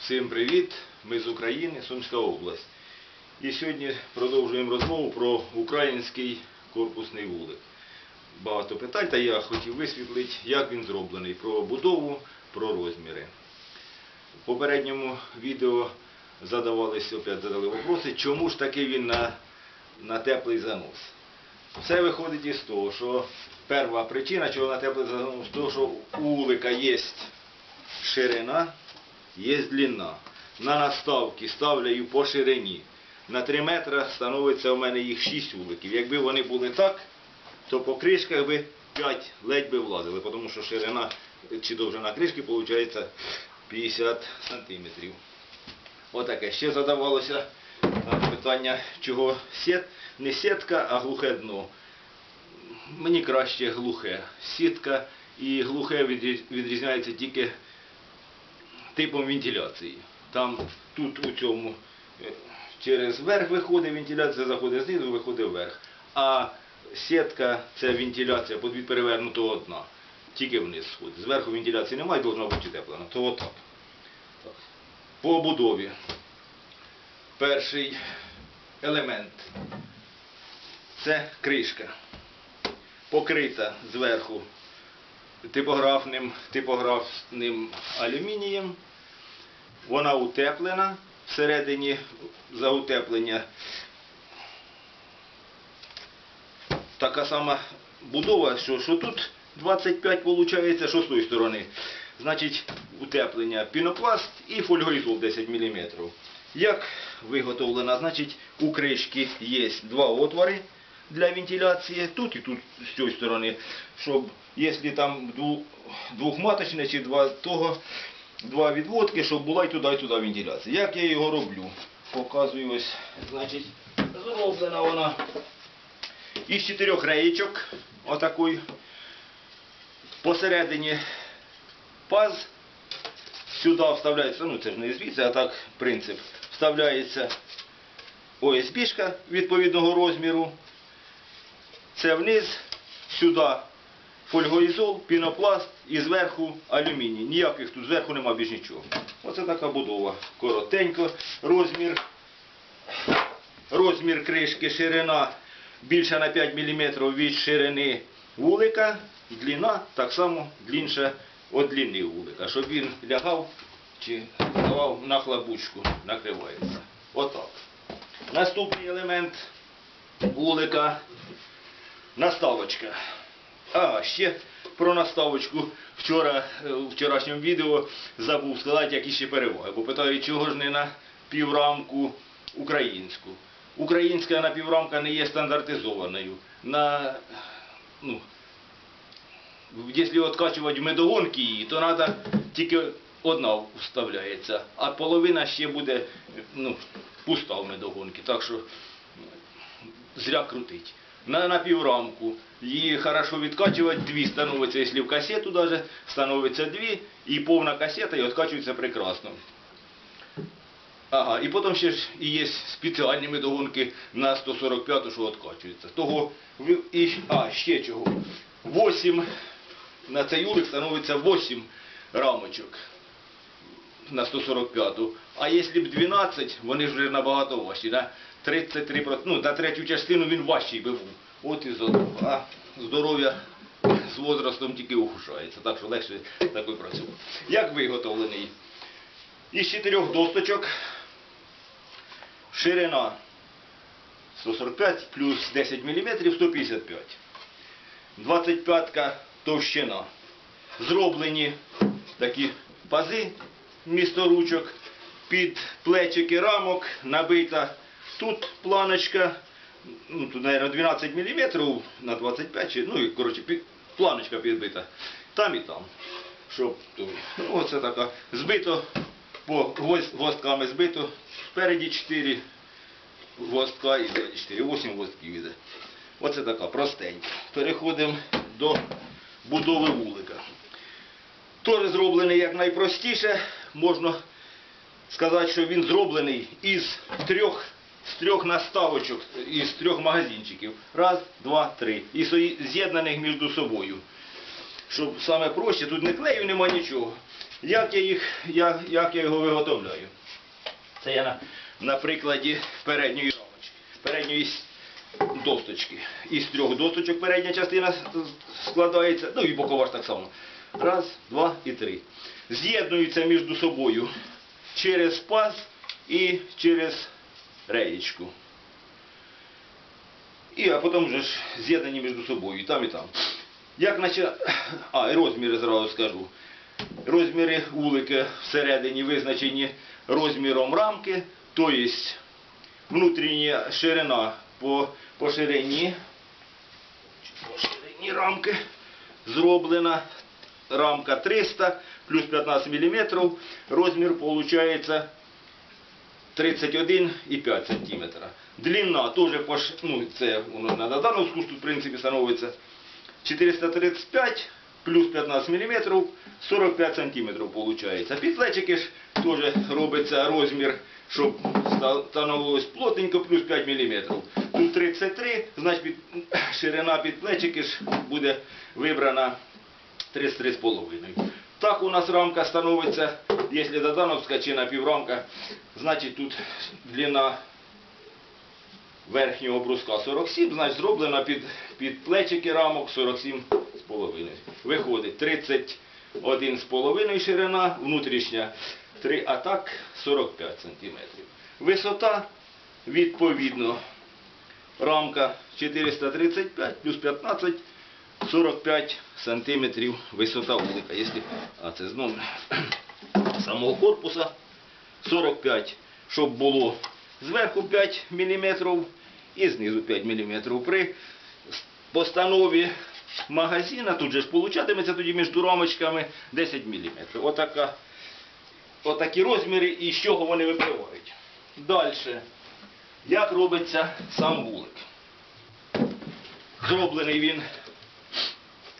Всім привіт! Ми з України, Сумська область. І сьогодні продовжуємо розмову про український корпусний вулик. Багато питань, та я хотів висвітлити, як він зроблений, про будову, про розміри. В попередньому відео задавалися, опять задали вопроси, чому ж таки він на, на теплий занос. Все виходить із того, що перша причина, чого на теплий занос, того, що у вулика є ширина, є длина. На наставки ставлю по ширині. На 3 метри становиться у мене їх 6 вуликів. Якби вони були так, то по кришках би 5 ледь би влазили, тому що ширина чи довжина кришки виходить 50 сантиметрів. Отаке. Ще задавалося питання, чого сет, не сітка, а глухе дно. Мені краще глухе. Сітка і глухе відріз- відрізняється тільки типом вентиляції. Там тут у цьому е, через верх виходить вентиляція, заходить знизу, виходить вверх. А сітка це вентиляція під перевернутого дна. Тільки вниз сходить. Зверху вентиляції немає, должна бути утеплена. То отак. По будові. Перший елемент це кришка. Покрита зверху типографним, типографним алюмінієм. Вона утеплена. Всередині за утеплення така сама будова, що, що тут 25 виходить, що з тої сторони. Значить, утеплення пінопласт і фольгоізол 10 мм. Як виготовлена? Значить, у кришки є два отвори для вентиляції, тут і тут з цієї сторони, щоб, якщо там двохматочне чи два того, два відводки, щоб була і туди, і туди вентиляція. Як я його роблю? Показую ось, значить, зроблена вона із чотирьох реєчок, отакої. Посередині паз, сюди вставляється, ну це ж не звідси, а так принцип, вставляється ОСБшка відповідного розміру. Це вниз, сюди фольгоізол, пінопласт і зверху алюміній. Ніяких тут зверху нема більш нічого. Оце така будова. Коротенько. Розмір, розмір кришки, ширина більше на 5 мм від ширини вулика, длина так само длінша від длини вулика. Щоб він лягав чи давав на хлабучку, накривається. Отак. Наступний елемент вулика наставочка. А, ще про наставочку. Вчора е, у вчорашньому відео забув сказати, які ще переваги. Бо питають, чого ж не на піврамку українську. Українська напіврамка не є стандартизованою. На, ну, якщо відкачувати в медогонки її, то треба тільки одна вставляється, а половина ще буде ну, пуста в медогонки. Так що зря крутить. На напіврамку її хорошо відкачувати, дві становиться, якщо в касету даже, становиться дві, і повна касета і відкачується прекрасно. Ага, і потім ще ж і є спеціальні медогонки на 145, що відкачується. Того, і, а, ще чого. 8, на цей улик становиться 8 рамочок на 145. А якщо б 12, вони вже набагато важчі. На 33%, ну, на третю частину він важчий би був. От і здорово. А здоров'я з возрастом тільки ухудшається, так що легше такий працювати. Як виготовлений? Із чотирьох досточок ширина 145 плюс 10 мм 155. 25 товщина. Зроблені такі пази місто ручок, під плечики рамок набита тут планочка, ну тут, мабуть, 12 мм на 25, ну і коротше, планочка підбита. Там і там. Щоб, ну, оце така. Збито, по гвоз- гвоздками збито. Спереді 4 гвоздка і 4, 8 гвоздків іде. Оце така простенька. Переходимо до будови вулика. Теж зроблений як найпростіше. Можна сказати, що він зроблений із трьох, з трьох наставочок, із трьох магазинчиків. Раз, два, три. І з'єднаних між собою. Щоб саме проще, тут не клею, нема нічого. Як я, їх, як, як я його виготовляю? Це я на, на прикладі передньої рамочки, передньої досточки. Із трьох досточок передня частина складається, ну і бокова ж так само. Раз, два і три. З'єднуються між собою через паз і через реєчку. І, а потім вже ж з'єднані між собою, і там, і там. Як наче, а, і розміри зразу скажу. Розміри вулика всередині визначені розміром рамки, тобто внутрішня ширина по, по ширині, по ширині рамки зроблена рамка 300 плюс 15 мм, розмір виходить 31,5 см. Длина теж по, ш- ну, це воно на Додановську ж в принципі становиться 435 плюс 15 мм, 45 см виходить. Під плечики ж теж робиться розмір, щоб становилось плотненько, плюс 5 мм. Тут 33, значить під, ширина під плечики ж буде вибрана 33,5. Так у нас рамка становиться, якщо Додановська чи напіврамка, значить тут длина верхнього бруска 47, значить зроблена під, під плечики рамок 47,5. Виходить 31,5 ширина, внутрішня 3, а так 45 см. Висота відповідно рамка 435 плюс 15 45 сантиметрів висота вулика. А це знову самого корпуса 45, щоб було зверху 5 мм і знизу 5 мм. При постанові магазина тут же ж получатиметься тоді між рамочками 10 мм. Отака, отакі розміри і з чого вони випливають. Далі. Як робиться сам вулик? Зроблений він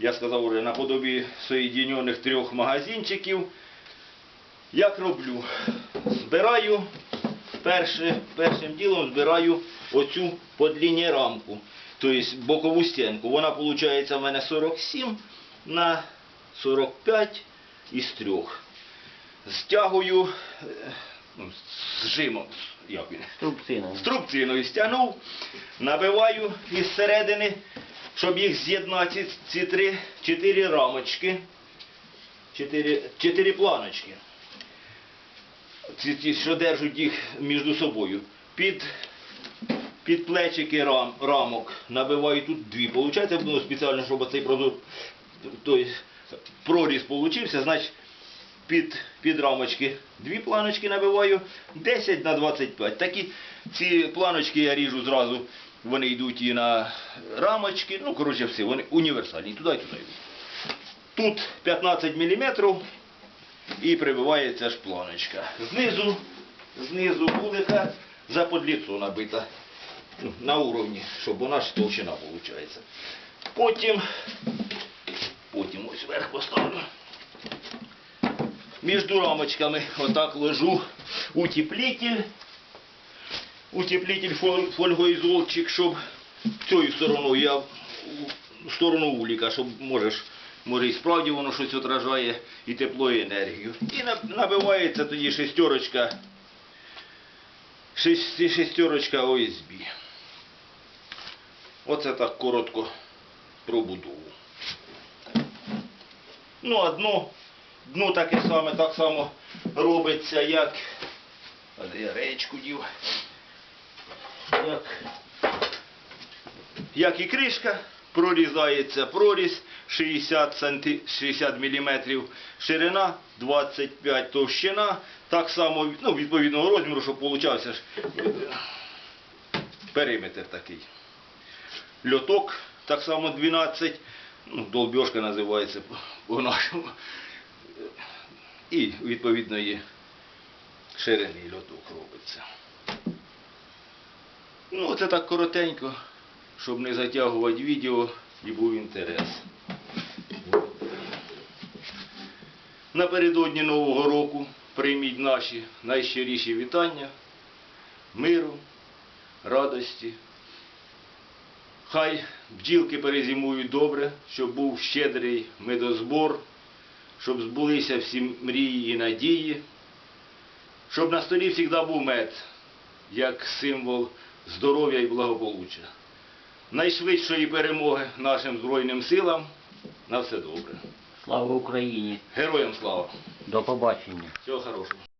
я сказав уже наподобі соєдинених трьох магазинчиків. Як роблю? Збираю перше, першим ділом збираю оцю подлінні рамку, тобто бокову стінку. Вона виходить в мене 47 на 45 із трьох. Стягую е, ну, з жимом, як він, Струбцина. струбциною стягнув, набиваю із середини, щоб їх з'єднати ці, три, чотири рамочки, чотири, планочки, ці, ці, що держать їх між собою. Під, під плечики рам, рамок набиваю тут дві. Получається, ну, спеціально, щоб цей прозор, той проріз получився, значить під, під рамочки дві планочки набиваю 10 на 25. Такі ці планочки я ріжу зразу, вони йдуть і на рамочки, ну коротше все, вони універсальні, туди і туди йдуть. Тут 15 мм і прибивається ж планочка. Знизу, знизу вулика за подліцо набита ну, на уровні, щоб вона ж толщина виходить. Потім, потім ось вверх поставлю між рамочками отак ложу утеплитель, утеплитель фоль- фольгоізолчик, щоб цією стороною я в сторону вуліка, щоб можеш, може і справді воно щось отражає і тепло, і енергію. І на- набивається тоді шестерочка, шестерочка ОСБ. Оце так коротко про будову. Ну, а дно, дно таке саме, так само робиться, як. А де я речку дів. Як, як і кришка, прорізається проріз 60, санти, 60 мм ширина, 25 товщина. Так само ну, відповідного розміру, щоб получався ж периметр такий. Льоток так само 12, ну, долбьошка називається по- по-нашому. І відповідної ширини льоток робиться. Ну, це так коротенько, щоб не затягувати відео і був інтерес. Напередодні Нового року прийміть наші найщиріші вітання, миру, радості. Хай бджілки перезимують добре, щоб був щедрий медозбор, щоб збулися всі мрії і надії, щоб на столі завжди був мед, як символ здоров'я і благополуччя. Найшвидшої перемоги нашим Збройним силам на все добре. Слава Україні! Героям слава! До побачення! Всього хорошого!